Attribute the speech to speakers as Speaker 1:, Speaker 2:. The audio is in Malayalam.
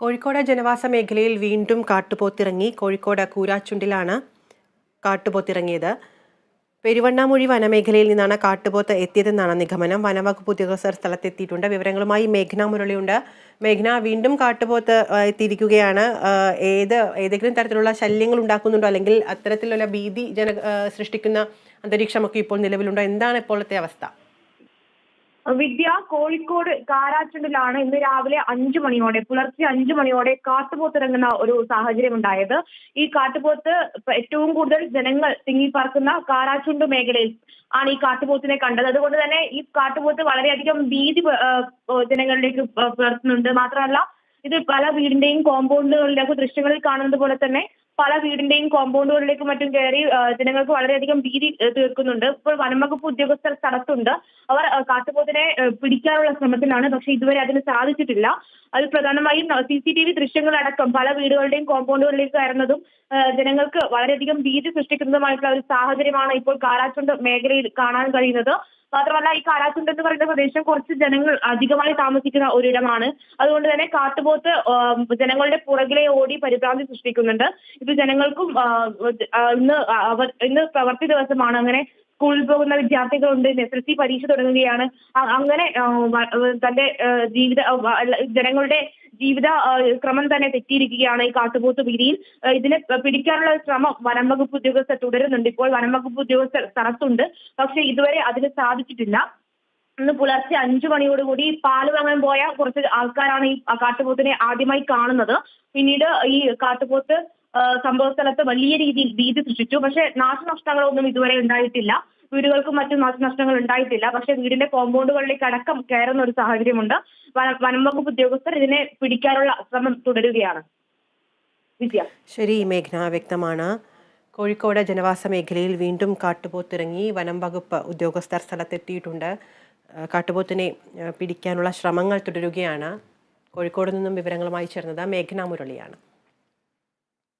Speaker 1: കോഴിക്കോട് ജനവാസ മേഖലയിൽ വീണ്ടും കാട്ടുപോത്തിറങ്ങി കോഴിക്കോട് കൂരാച്ചുണ്ടിലാണ് കാട്ടുപോത്തിറങ്ങിയത്. പെരുവണ്ണാമൊഴി വനമേഖലയിൽ നിന്നാണ് കാട്ടുപോത്ത് എത്തിയതെന്നാണ് നിഗമനം. വനവകുപ്പ് ഉദ്യോഗസ്ഥർ സ്ഥലത്തെത്തിയിട്ടുണ്ട്. വിവരങ്ങളുമായി മേഘ്ന മുരളിയുണ്ട്. മേഘ്ന വീണ്ടും കാട്ടുപോത്ത് എത്തിയിരിക്കുകയാണ്. ഏത് ഏതെങ്കിലും തരത്തിലുള്ള ശല്യങ്ങൾ ഉണ്ടാക്കുന്നുണ്ടോ? അല്ലെങ്കിൽ അത്തരത്തിലുള്ള ഭീതി ജന സൃഷ്ടിക്കുന്ന അന്തരീക്ഷമൊക്കെ ഇപ്പോൾ നിലവിലുണ്ടോ? എന്താണ് ഇപ്പോഴത്തെ അവസ്ഥ?
Speaker 2: വിദ്യ കോഴിക്കോട് കാരാച്ചുണ്ടിലാണ് ഇന്ന് രാവിലെ അഞ്ചു മണിയോടെ പുലർച്ചെ അഞ്ചു മണിയോടെ കാട്ടുപോത്തിറങ്ങുന്ന ഒരു സാഹചര്യം ഉണ്ടായത് ഈ കാട്ടുപോത്ത് ഏറ്റവും കൂടുതൽ ജനങ്ങൾ തിങ്ങിപ്പാർക്കുന്ന കാരാച്ചുണ്ട് മേഖലയിൽ ആണ് ഈ കാട്ടുപോത്തിനെ കണ്ടത്. അതുകൊണ്ട് തന്നെ ഈ കാട്ടുപോത്ത് വളരെയധികം ഭീതി ജനങ്ങളിലേക്ക് പുലർത്തുന്നുണ്ട്. മാത്രമല്ല ഇത് പല വീടിന്റെയും കോമ്പൗണ്ടുകളിലൊക്കെ ദൃശ്യങ്ങളിൽ കാണുന്നത് പോലെ തന്നെ പല വീടിന്റെയും കോമ്പൗണ്ടുകളിലേക്കും മറ്റും കയറി ജനങ്ങൾക്ക് വളരെയധികം ഭീതി തീർക്കുന്നുണ്ട്. ഇപ്പോൾ വനംവകുപ്പ് ഉദ്യോഗസ്ഥർ സ്ഥലത്തുണ്ട്. അവർ കാട്ടുപോത്തിനെ പിടിക്കാനുള്ള ശ്രമത്തിലാണ്. പക്ഷെ ഇതുവരെ അതിന് സാധിച്ചിട്ടില്ല. അത് പ്രധാനമായും സി സി ടി വി ദൃശ്യങ്ങളടക്കം പല വീടുകളുടെയും കോമ്പൗണ്ടുകളിലേക്ക് കയറുന്നതും ജനങ്ങൾക്ക് വളരെയധികം ഭീതി സൃഷ്ടിക്കുന്നതുമായിട്ടുള്ള ഒരു സാഹചര്യമാണ് ഇപ്പോൾ കാരാച്ചുണ്ട് മേഖലയിൽ കാണാൻ കഴിയുന്നത്. മാത്രമല്ല ഈ കാരാച്ചുണ്ട് എന്ന് പറയുന്ന പ്രദേശം കുറച്ച് ജനങ്ങൾ അധികമായി താമസിക്കുന്ന ഒരിടമാണ്. അതുകൊണ്ട് തന്നെ കാട്ടുപോത്ത് ജനങ്ങളുടെ പുറകിലെ ഓടി പരിഭ്രാന്തി സൃഷ്ടിക്കുന്നുണ്ട്. ഇത് ജനങ്ങൾക്കും ഇന്ന് ഇന്ന് പ്രവൃത്തി ദിവസമാണ്. അങ്ങനെ സ്കൂളിൽ പോകുന്ന വിദ്യാർത്ഥികളുണ്ട് എസ് എൽ സി പരീക്ഷ തുടങ്ങുകയാണ്. അങ്ങനെ തന്റെ ജീവിത ജനങ്ങളുടെ ജീവിത ക്രമം തന്നെ തെറ്റിയിരിക്കുകയാണ് ഈ കാട്ടുപോത്ത് ഭീതിയിൽ. ഇതിനെ പിടിക്കാനുള്ള ശ്രമം വനം വകുപ്പ് ഉദ്യോഗസ്ഥർ തുടരുന്നുണ്ട്. ഇപ്പോൾ വനം വകുപ്പ് ഉദ്യോഗസ്ഥർ സ്ഥലത്തുണ്ട് പക്ഷേ ഇതുവരെ അതിന് സാധിച്ചിട്ടില്ല. ഇന്ന് പുലർച്ചെ അഞ്ചു മണിയോടുകൂടി പാൽ വാങ്ങാൻ പോയ കുറച്ച് ആൾക്കാരാണ് ഈ കാട്ടുപോത്തിനെ ആദ്യമായി കാണുന്നത്. പിന്നീട് ഈ കാട്ടുപോത്ത് സംഭവ സ്ഥലത്ത് വലിയ രീതിയിൽ ഭീതി സൃഷ്ടിച്ചു. പക്ഷേ നാശനഷ്ടങ്ങളൊന്നും ഇതുവരെ ഉണ്ടായിട്ടില്ല. വീടുകൾക്കും മറ്റു നാശനഷ്ടങ്ങൾ ഉണ്ടായിട്ടില്ല. പക്ഷേ വീടിന്റെ കോമ്പൗണ്ടുകളിലേക്ക് അടക്കം കയറുന്ന ഒരു സാഹചര്യമുണ്ട്. വന- വകുപ്പ് ഉദ്യോഗസ്ഥർ ഇതിനെ പിടിക്കാനുള്ള ശ്രമം തുടരുകയാണ്. വിദ്യ
Speaker 1: ശരി മേഘ്ന വ്യക്തമാണ്. കോഴിക്കോട് ജനവാസ മേഖലയിൽ വീണ്ടും കാട്ടുപോത്തിറങ്ങി വനം വകുപ്പ് ഉദ്യോഗസ്ഥർ സ്ഥലത്തെത്തിയിട്ടുണ്ട്. കാട്ടുപോത്തിനെ പിടിക്കാനുള്ള ശ്രമങ്ങൾ തുടരുകയാണ്. കോഴിക്കോട് നിന്നും വിവരങ്ങളുമായി ചേർന്നത് മേഘ്ന മുരളിയാണ്.